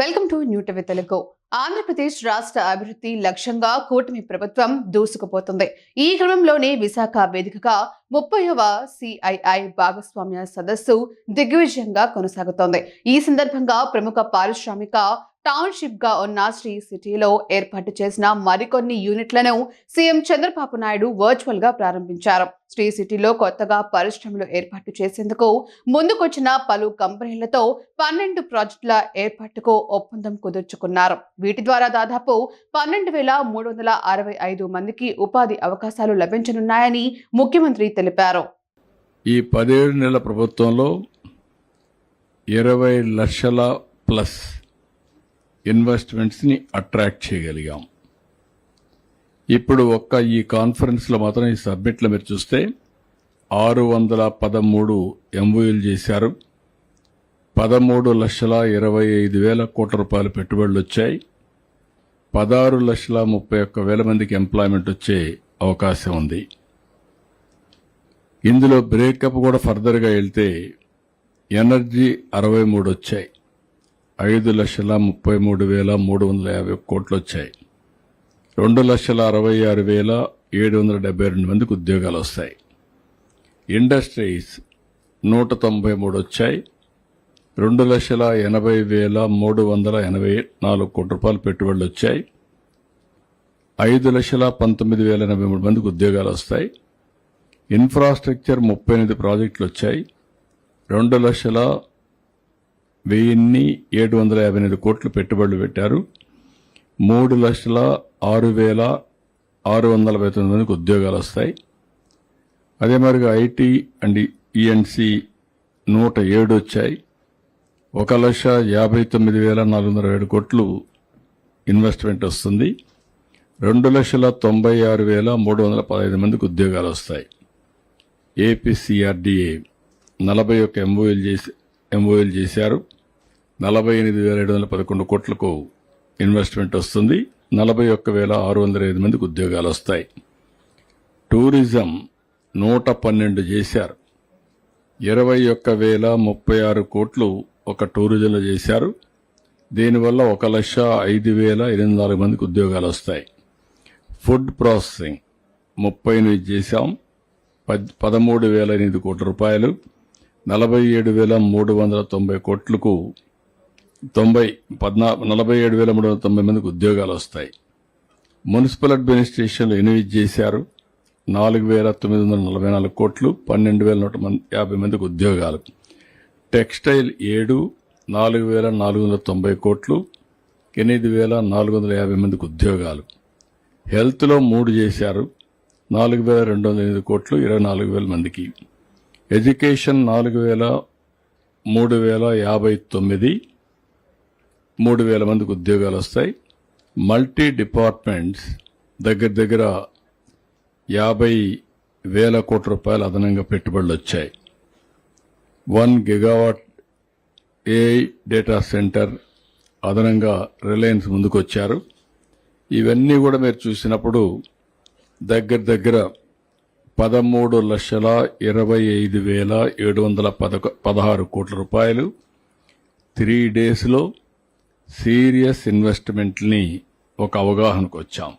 Welcome to new TV Telugu. Andhra Pradesh రాష్ట్ర అభివృద్ధి లక్ష్యంగా కూటమి ప్రభుత్వం దూసుకుపోతుంది. ఈ క్రమంలోనే విశాఖ వేదికగా ముప్పైవ సిఐఐ భాగస్వామ్య సదస్సు దిగ్విజయంగా కొనసాగుతోంది. ఈ సందర్భంగా ప్రముఖ పారిశ్రామిక టౌన్షిప్గా ఉన్న శ్రీ సిటీలో ఏర్పాటు చేసిన మరికొన్ని యూనిట్లను సీఎం చంద్రబాబు నాయుడు వర్చువల్గా ప్రారంభించారు. శ్రీ సిటీలో కొత్తగా పరిశ్రమలు ఏర్పాటు చేసేందుకు ముందుకొచ్చిన పలు కంపెనీలతో పన్నెండు ప్రాజెక్టుల ఏర్పాటుకు ఒప్పందం కుదుర్చుకున్నారు. వీటి ద్వారా దాదాపు పన్నెండు వేల మూడు వందల అరవై ఐదు మందికి ఉపాధి అవకాశాలు లభించనున్నాయని ముఖ్యమంత్రి తెలిపారు. ఈ పదిహేడు నెలల ప్రభుత్వంలో ఇరవై లక్షల ప్లస్ ఇన్వెస్ట్మెంట్స్ని అట్రాక్ట్ చేయగలిగాం. ఇప్పుడు ఒక్క ఈ కాన్ఫరెన్స్లో మాత్రం ఈ సబ్మిట్లో మీరు చూస్తే ఆరు వందల పదమూడు ఎంఓయూలు చేశారు. పదమూడు లక్షల ఇరవై ఐదు వేల కోట్ల రూపాయల పెట్టుబడులు వచ్చాయి. పదహారు లక్షల ముప్పై ఒక్క వేల మందికి ఎంప్లాయ్మెంట్ వచ్చే అవకాశం ఉంది. ఇందులో బ్రేకప్ కూడా ఫర్దర్గా వెళ్తే ఎనర్జీ అరవై మూడు వచ్చాయి. ఐదు లక్షల ముప్పై మూడు వేల మూడు వందల యాభై కోట్లు వచ్చాయి. రెండు లక్షల అరవై ఆరు వేల ఏడు వందల డెబ్బై రెండు మందికి ఉద్యోగాలు వస్తాయి. ఇండస్ట్రీస్ నూట తొంభై మూడు వచ్చాయి. రెండు లక్షల ఎనభై వేల మూడు వందల ఎనభై నాలుగు కోట్ల రూపాయలు పెట్టుబడులు వచ్చాయి. ఐదు లక్షల పంతొమ్మిది వేల ఎనభై మూడు మందికి ఉద్యోగాలు వస్తాయి. ఇన్ఫ్రాస్ట్రక్చర్ ముప్పై ఎనిమిది ప్రాజెక్టులు వచ్చాయి. రెండు లక్షల వెయ్యిన్ని ఏడు వందల యాభై ఎనిమిది కోట్లు పెట్టుబడులు పెట్టారు. మూడు లక్షల ఆరు వేల ఆరు వందల పై తొమ్మిది మందికి ఉద్యోగాలు వస్తాయి. అదే మరిగా ఐటీ అండ్ ఈఎన్సి నూట ఏడు వచ్చాయి. ఒక లక్ష యాభై తొమ్మిది వేల నాలుగు వందల ఏడు కోట్లు ఇన్వెస్ట్మెంట్ వస్తుంది. రెండు లక్షల తొంభై ఆరు వేల మూడు వందల పదహైదు మందికి ఉద్యోగాలు వస్తాయి. ఏపీసీఆర్డీఏ నలభై ఒక్క ఎంఓఎల్ చేసి ఎంఓఎల్ చేశారు. నలభై ఎనిమిది వేల ఏడు వందల పదకొండు కోట్లకు ఇన్వెస్ట్మెంట్ వస్తుంది. నలభై ఒక్క వేల ఆరు వందల ఐదు మందికి ఉద్యోగాలు వస్తాయి. టూరిజం నూట పన్నెండు చేశారు. ఇరవై ఒక్క వేల ముప్పై ఆరు కోట్లు ఒక టూరిజంలో చేశారు. దీనివల్ల ఒక లక్ష ఐదు వేల ఎనిమిది నాలుగు మందికి ఉద్యోగాలు వస్తాయి. ఫుడ్ ప్రాసెసింగ్ ముప్పై ఎనిమిది చేశాం. పద్ పదమూడు వేల ఎనిమిది కోట్ల రూపాయలు. నలభై ఏడు వేల మూడు వందల తొంభై కోట్లకు తొంభై పద్నా నలభై ఏడు వేల మూడు వందల తొంభై మందికి ఉద్యోగాలు వస్తాయి. మున్సిపల్ అడ్మినిస్ట్రేషన్లో ఎనిమిది చేశారు. నాలుగు వేల తొమ్మిది వందల నలభై నాలుగు కోట్లు పన్నెండు వేల నూట మంది యాభై మందికి ఉద్యోగాలు. టెక్స్టైల్ ఏడు నాలుగు వేల నాలుగు వందల తొంభై కోట్లు ఎనిమిది వేల నాలుగు వందల యాభై మందికి ఉద్యోగాలు. హెల్త్లో మూడు చేశారు. నాలుగు వేల రెండు వందల ఎనిమిది కోట్లు ఇరవై నాలుగు వేల మందికి. ఎడ్యుకేషన్ నాలుగు వేల మూడు వేల యాభై తొమ్మిది. మూడు వేల మందికి ఉద్యోగాలు వస్తాయి. మల్టీ డిపార్ట్మెంట్స్ దగ్గర దగ్గర యాభై వేల కోట్ల రూపాయలు అదనంగా పెట్టుబడులు వచ్చాయి. One gigawatt AI data center అదనంగా రిలయన్స్ ముందుకొచ్చారు. ఇవన్నీ కూడా మీరు చూసినప్పుడు దగ్గర దగ్గర పదమూడు లక్షల ఇరవై ఐదు వేల ఏడు వందల పదకొ పదహారు కోట్ల రూపాయలు త్రీ డేస్లో సీరియస్ ఇన్వెస్ట్మెంట్ని ఒక అవగాహనకు వచ్చాం.